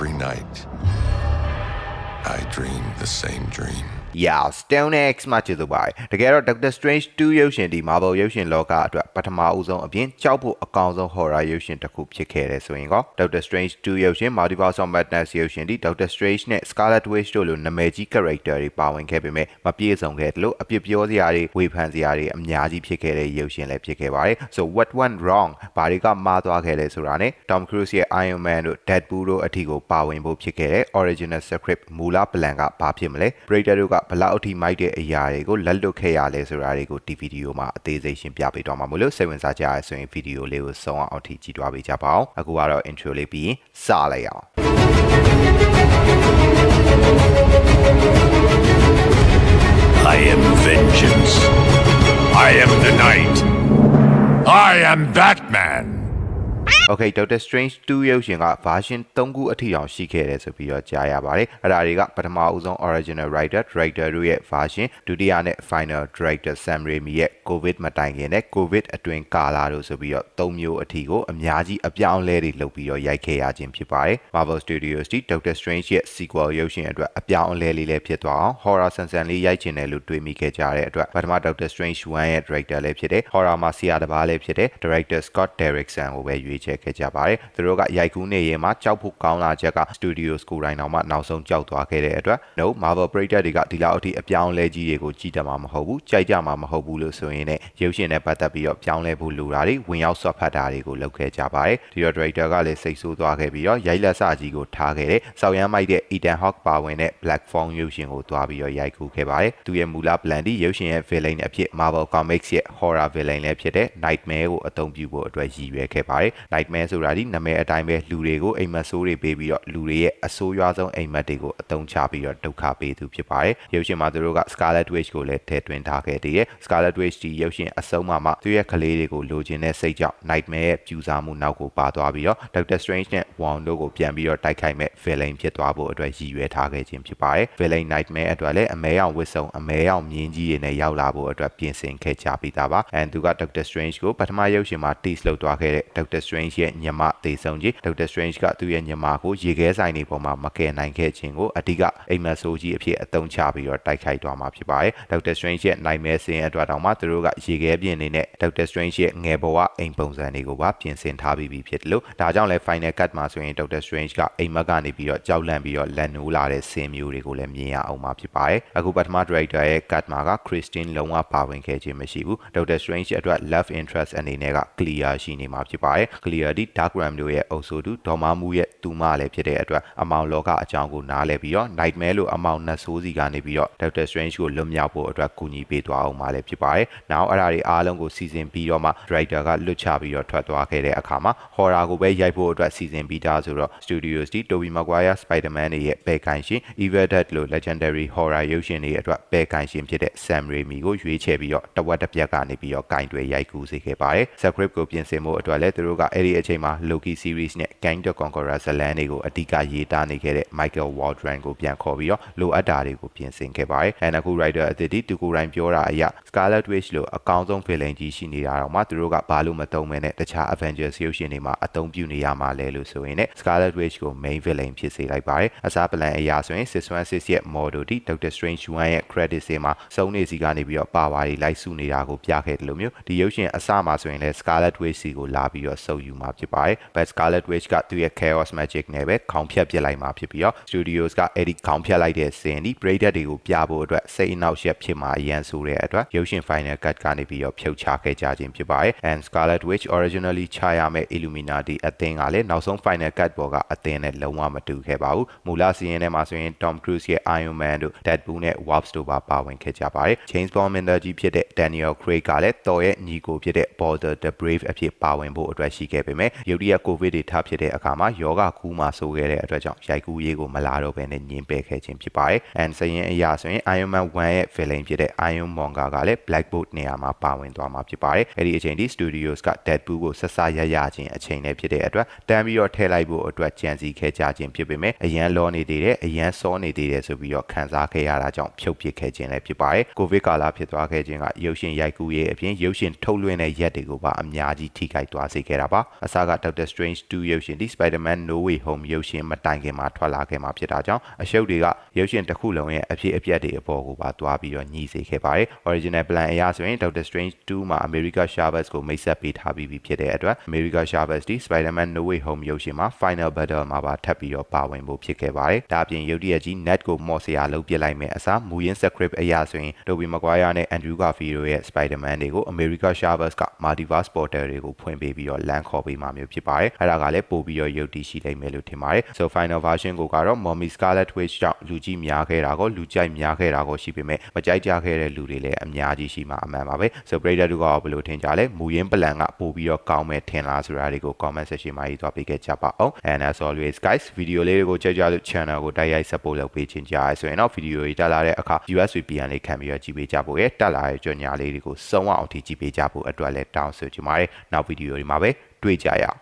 Every night, I dream the same dream. Yeah Stone X မှာကျေဆိုပါတယ်တကယ်တော့ Doctor Strange 2ရုပ်ရှင်ဒီ Marvel ရုပ်ရှင်လောကအတွက်ပထမအဦးဆုံးအပြင်ကြောက်ဖို့အကောင်ဆုံး horror ရုပ်ရှင်တစ်ခုဖြစ်ခဲ့တယ်ဆိုရင်ကော Doctor Strange 2ရုပ်ရှင် Multiverse of Madness ရုပ်ရှင်ဒီ Doctor Strange နဲ့ Scarlet Witch တို့လိုနာမည်ကြီး character တွေပါဝင်ခဲ့ပေမဲ့မပြည့်စုံခဲ့တယ်လို့အပြစ်ပြောစရာတွေဝေဖန်စရာတွေအများကြီးဖြစ်ခဲ့တဲ့ရုပ်ရှင်လည်းဖြစ်ခဲ့ပါတယ် so what went wrong ဘာတွေကမှားသွားခဲ့လဲဆိုတာနဲ့ Tom Cruise ရဲ့ Iron Man တို့ Deadpool တို့အထီကိုပါဝင်ဖို့ဖြစ်ခဲ့တဲ့ original script မူလ plan ကဘာဖြစ်မလဲ Predator တို့ကဘလောက်အထိမိုက်တဲ့အရာတွေကိုလက်လွတ်ခဲ့ရလဲဆိုတာတွေကိုဒီဗီဒီယိုမှာအသေးစိတ်ရှင်းပြပေးတော့မှာမို့လို့စိတ်ဝင်စားကြရဆိုရင်ဗီဒီယိုလေးကိုဆုံးအောင်အထိကြည့်သွားပေးကြပါအောင်အခုကတော့ intro လေးပြီးရင်စလိုက်အောင် I am vengeance. I am the night. I am Batman. Okay Doctor Strange 2ရုပ်ရှင်က version 3ခုအထိအောင်ရှိခဲ့တယ်ဆိုပြီးတော့ကြားရပါတယ်အဲ့ဒါတွေကပထမအဆုံး original writer director တို့ရဲ့ version ဒုတိယနဲ့ final director Sam Raimi ရဲ့ COVID မတိုင်ခင်နဲ့ COVID အတွင်းကာလတို့ဆိုပြီးတော့၃မျိုးအထိကိုအများကြီးအပြောင်းလဲတွေလုပ်ပြီးတော့ရိုက်ခဲ့ရခြင်းဖြစ်ပါတယ် Marvel Studios တီ Doctor Strange ရဲ့ sequel ရုပ်ရှင်အတွက်အပြောင်းအလဲလေးလည်းဖြစ်သွားအောင် horror ဆန်ဆန်လေးရိုက်ချင်တယ်လို့တွေးမိခဲ့ကြတဲ့အတွက်ပထမ Doctor Strange 1ရဲ့ director လည်းဖြစ်တဲ့ horror မှာဆရာတစ်ပါးလည်းဖြစ်တဲ့ director Scott Derrickson ကိုပဲရွေးချယ်ခဲ့ကြပါတယ်သူတို့ကရိုက်ကူးနေရင်မှကြောက်ဖို့ကောင်းလာချက်က Studios ကိုယ်တိုင်တော့မှနောက်ဆုံးကြောက်သွားခဲ့တဲ့အတွက် no Marvel ပရိသတ်တွေကဒီလောက်အထိအပြောင်းလဲကြီးတွေကိုကြည့်တမှာမဟုတ်ဘူးကြိုက်ကြမှာမဟုတ်ဘူးလို့ဆိုရင်လည်းရုပ်ရှင်နဲ့ပတ်သက်ပြီးတော့ပြောင်းလဲဖို့လိုတာတွေဝင်ရောက်ဆွတ်ဖတ်တာတွေကိုလုပ်ခဲ့ကြပါတယ်ဒီတော့ director ကလည်းစိတ်ဆိုးသွားခဲ့ပြီးတော့ရိုက်လက်စကြီးကိုထားခဲ့တဲ့စောက်ရမ်းမိုက်တဲ့ Ethan Hawke ပါဝင်တဲ့ Black Phone ရုပ်ရှင်ကိုတွားပြီးတော့ရိုက်ကူးခဲ့ပါတယ်သူရဲ့မူလ plan ဒီရုပ်ရှင်ရဲ့ villain အဖြစ် Marvel Comics ရဲ့ horror villain လည်းဖြစ်တဲ့ Nightmare ကိုအသုံးပြုဖို့အတွက်ရည်ရွယ်ခဲ့ပါတယ် Nightmare ဆိုတာဒီနာမည်အတိုင်းပဲလူတွေကိုအိမ်မက်ဆိုးတွေပေးပြီးတော့လူတွေရဲ့အဆိုးရွားဆုံးအိမ်မက်တွေကိုအသုံးချပြီးတော့ဒုက္ခပေးသူဖြစ်ပါတယ်ရုပ်ရှင်မှာသူတို့က Scarlet Witch ကိုလည်းထည့်သွင်းထားခဲ့သေးတယ် Scarlet Witch ဒီရုပ်ရှင်အဆုံးမှာမှသူရဲ့ကလေးတွေကိုလိုချင်တဲ့စိတ်ကြောင့် Nightmare ရဲ့ပြူစားမှုနောက်ကိုပါသွားပြီးတော့ Doctor Strange နဲ့ Wong တို့ကိုပြန်ပြီးတော့တိုက်ခိုက်မဲ့ villain ဖြစ်သွားဖို့အတွက်ရည်ရွယ်ထားခဲ့ခြင်းဖြစ်ပါတယ် villain Nightmare အတွက်လည်းအမဲရောင်ဝစ်စုံအမဲရောင်မြင်းကြီးတွေနဲ့ရောက်လာဖို့အတွက်ပြင်ဆင်ခဲ့ကြပြီးသားပါ and သူက Doctor Strange ကိုပထမရုပ်ရှင်မှာ tease လုပ်သွားခဲ့တဲ့ Doctor Strange ရဲ့ညီမတေဆုံးကြီး Doctor Strange ကသူ့ရဲ့ညီမကိုရေခဲဆိုင်တွေပေါ်မှာမကယ်နိုင်ခဲ့ခြင်းကိုအဓိကအိမ်မက်ဆိုးကြီးအဖြစ်အသုံးချပြီးတော့တိုက်ခိုက်သွားမှာဖြစ်ပါတယ် Doctor Strange ရဲ့ nightmare scene အတွက်တောင်မှသူတို့ကရေခဲပြင်နေနဲ့ Doctor Strange ရဲ့ငယ်ဘဝအိမ်ပုံစံတွေကိုပါပြင်ဆင်ထားပြီးပြီဖြစ်တယ်လို့ဒါကြောင့်လဲ final cut မှာဆိုရင် Doctor Strange ကအိမ်မက်ကနေပြီးတော့ကြောက်လန့်ပြီးတော့လက်နိုးလာတဲ့ scene မျိုးတွေကိုလည်းမြင်ရအောင်မှာဖြစ်ပါတယ်အခုပထမ director ရဲ့ cut မှာက Christine လုံးဝပါဝင်ခဲ့ခြင်းမရှိဘူး Doctor Strange အတွက် love interest အနေနဲ့က clear ရှိနေမှာဖြစ်ပါတယ် clear ဒီ Dark Ram တို့ရဲ့အုပ်ဆိုသူဒေါ်မမူရဲ့သူမလည်းဖြစ်တဲ့အတွက်အမောင်လောကအကြောင်းကိုနားလည်ပြီးတော့ nightmare လို့အမောင်နှဆိုးစီကနေပြီးတော့ Doctor Strange ကိုလွတ်မြောက်ဖို့အတွက်ကူညီပေးသွားအောင်မလည်းဖြစ်ပါတယ်။နောက်အဲ့ဒါတွေအားလုံးကိုစီစဉ်ပြီးတော့မှ director ကလွတ်ချပြီးတော့ထွက်သွားခဲ့တဲ့အခါမှာ horror ကိုပဲရိုက်ဖို့အတွက်စီစဉ်ပြီးသားဆိုတော့ studios ဒီ Tobey Maguire Spider-Man တွေရဲ့ဘယ်ကန်ရှင် Evil Dead လို့ legendary horror ရုပ်ရှင်တွေအတွက်ဘယ်ကန်ရှင်ဖြစ်တဲ့ Sam Raimi ကိုရွေးချယ်ပြီးတော့တဝက်တစ်ပြက်ကနေပြီးတော့ကင်တွယ်ရိုက်ကူးစေခဲ့ပါတယ်။ script ကိုပြင်ဆင်ဖို့အတွက်လည်းသူတို့ကအဲ့ဒီအချိန်မှာ Loki series နဲ့ Kang the Conqueror ဇာတ်လမ်းတွေကိုအဓိကရေးသားနေခဲ့တဲ့ Michael Waldron ကိုပြန်ခေါ်ပြီးတော့လိုအပ်တာတွေကိုပြင်ဆင်ခဲ့ပါတယ်။ and အခု writer အသစ်ဒီသူကိုယ်တိုင်ပြောတာအရ Scarlet Witch လို့အကောင်းဆုံး villain ကြီးရှိနေတာတော့မှသူတို့ကဘာလို့မသုံးမဲနဲ့တခြား Avengers ရုပ်ရှင်တွေမှာအသုံးပြုနေရမှာလဲလို့ဆိုရင်လည်း Scarlet Witch ကို main villain ဖြစ်စေလိုက်ပါတယ်။အစား plan အရာဆိုရင်616ရဲ့ model ဒီ Doctor Strange 1ရဲ့ credit တွေမှာစုံနေစီကနေပြီးတော့ပါဝါတွေလိုက်စုနေတာကိုပြခဲ့တယ်လို့မျိုးဒီရုပ်ရှင်အစမှာဆိုရင်လည်း Scarlet Witch စီကိုလာပြီးတော့စုပ်ယူမှာဖြစ်ပါတယ်။ but Scarlet Witch ကသူ့ရဲ့ chaos magic နဲ့ပဲခေါင်းဖြတ်ပစ်လိုက်မှာဖြစ်ပြီးတော့ studios ကအဲ့ဒီခေါင်းဖြတ်လိုက်တဲ့ scene ဒီ braided တွေကိုပြဖို့အတွက်စိတ်အနှောက်အယှက်ဖြစ်မှာအရန်ဆိုတဲ့အတွက်ရုပ်ရှင် final cut ကနေပြီးတော့ဖြုတ်ချခဲ့ကြခြင်းဖြစ်ပါတယ် and Scarlet Witch originally ချရမယ့် Illuminati အသင်းကလည်းနောက်ဆုံး final cut ပေါ်ကအသင်းနဲ့လုံးဝမတူခဲ့ပါဘူးမူလစီရင်ထဲမှာဆိုရင် Tom Cruise ရဲ့ Iron Man တို့ Deadpool နဲ့ Wasp တို့ပါပါဝင်ခဲ့ကြပါတယ် James Bond မင်းသားကြီးဖြစ်တဲ့ Daniel Craig ကလည်းတော်ရဲ့ညီကိုဖြစ်တဲ့ Border the Brave အဖြစ်ပါဝင်ဖို့အတွက်ရှိခဲ့ပေမဲ့ရုတ်တရက် COVID တွေထပ်ဖြစ်တဲ့အခါမှာယောဂကူးမှာဆိုခဲ့တဲ့အတွက်ကြောင့်ရိုက်ကူးရေးကိုမလာတော့ဘဲနဲ့ညင်ပယ်ခဲ့ခြင်းဖြစ်ပါတယ်။ and စရင်အရာဆိုရင် Iron Man 1ရဲ့ villain ဖြစ်တဲ့ Iron Monger ကလည်း Black Bolt နေရာမှာပါဝင်သွားမှာဖြစ်ပါတယ်။အဲ့ဒီအချိန်ထိ studios က Deadpool ကိုဆက်စရရခြင်းအချိန်နဲ့ဖြစ်တဲ့အတွက်တမ်းပြီးတော့ထည့်လိုက်ဖို့အတွက်ကြံစည်ခဲ့ကြခြင်းဖြစ်ပေမဲ့အရန်လောနေသေးတယ်အရန်စောနေသေးတယ်ဆိုပြီးတော့ခံစားခဲ့ရတာကြောင့်ဖြုတ်ပစ်ခဲ့ခြင်းလည်းဖြစ်ပါတယ်။ COVID ကာလဖြစ်သွားခဲ့ခြင်းကရုပ်ရှင်ရိုက်ကူးရေးအပြင်ရုပ်ရှင်ထုတ်လွှင့်တဲ့ရက်တွေကိုပါအများကြီးထိခိုက်သွားစေခဲ့တာပါ။အစားက Doctor Strange 2ရုပ်ရှင်ဒီ Spider-Man No Way Home ရုပ်ရှင်မတိုင်ခင်မှာထွက်လာခဲ့မှာဖြစ်တာကြောင့်အရှုပ်တွေကရုပ်ရှင်တစ်ခုလုံးရဲ့အဖြစ်အပျက်တွေအပေါ်ကိုပါသွားပြီးတော့ညီစေခဲ့ပါတယ် original plan အရဆိုရင် Doctor Strange 2မှာ America Chavez ကိုမိတ်ဆက်ပေးထားပြီးပြီဖြစ်တဲ့အတွက် America Chavez ဒီ Spider-Man No Way Home ရုပ်ရှင်မှာ Final Battle မှာပါထပ်ပြီးတော့ပါဝင်ဖို့ဖြစ်ခဲ့ပါတယ်ဒါအပြင်ရုပ်တရက်ကြီး net ကိုမော့စရာလုပ်ပစ်လိုက်မယ်အစားမူရင်း script အရဆိုရင် Tobey Maguire နဲ့ Andrew Garfield တို့ရဲ့ Spider-Man တွေကို America Chavez က Multiverse Portal တွေကိုဖွင့်ပေးပြီးတော့လမ်းခေါ်ပေးမှာမျိုးဖြစ်ပါတယ်အဲ့ဒါကလည်းပို့ပြီးတော့ရုပ်တည်ရှိလိမ့်မယ်လို့ထင်ပါတယ် so final version ကိုကတော့ Mommy Scarlet Witch ကြောင့်လူကြီးများခဲ့တာကိုလူကြိုက်များခဲ့တာကိုရှိပေမဲ့မကြိုက်ကြခဲ့တဲ့လူတွေလည်းအများကြီးရှိမှာအမှန်ပါပဲ so ပရိသတ်တို့ကဘယ်လိုထင်ကြလဲမူရင်းပလန်ကပို့ပြီးတော့ကောင်းမယ်ထင်လားဆိုတာတွေကို comment section မှာရေးသွားပေးခဲ့ကြပါအောင် and as always guys video လေးတွေကိုကြည့်ကြလို့ channel ကိုတိုက်ရိုက် support လုပ်ပေးခြင်းကြားရဆိုရင်တော့ video တွေတက်လာတဲ့အခါ US VPN လေးခံပြီးတော့ကြည့်ပေးကြဖို့ရတက်လာတဲ့ကြော်ညာလေးတွေကိုစုံအောင်ထိကြည့်ပေးကြဖို့အတွက်လည်းတောင်းဆိုချင်ပါတယ်နောက် video တွေမှာပဲတွေ့ကြရအောင်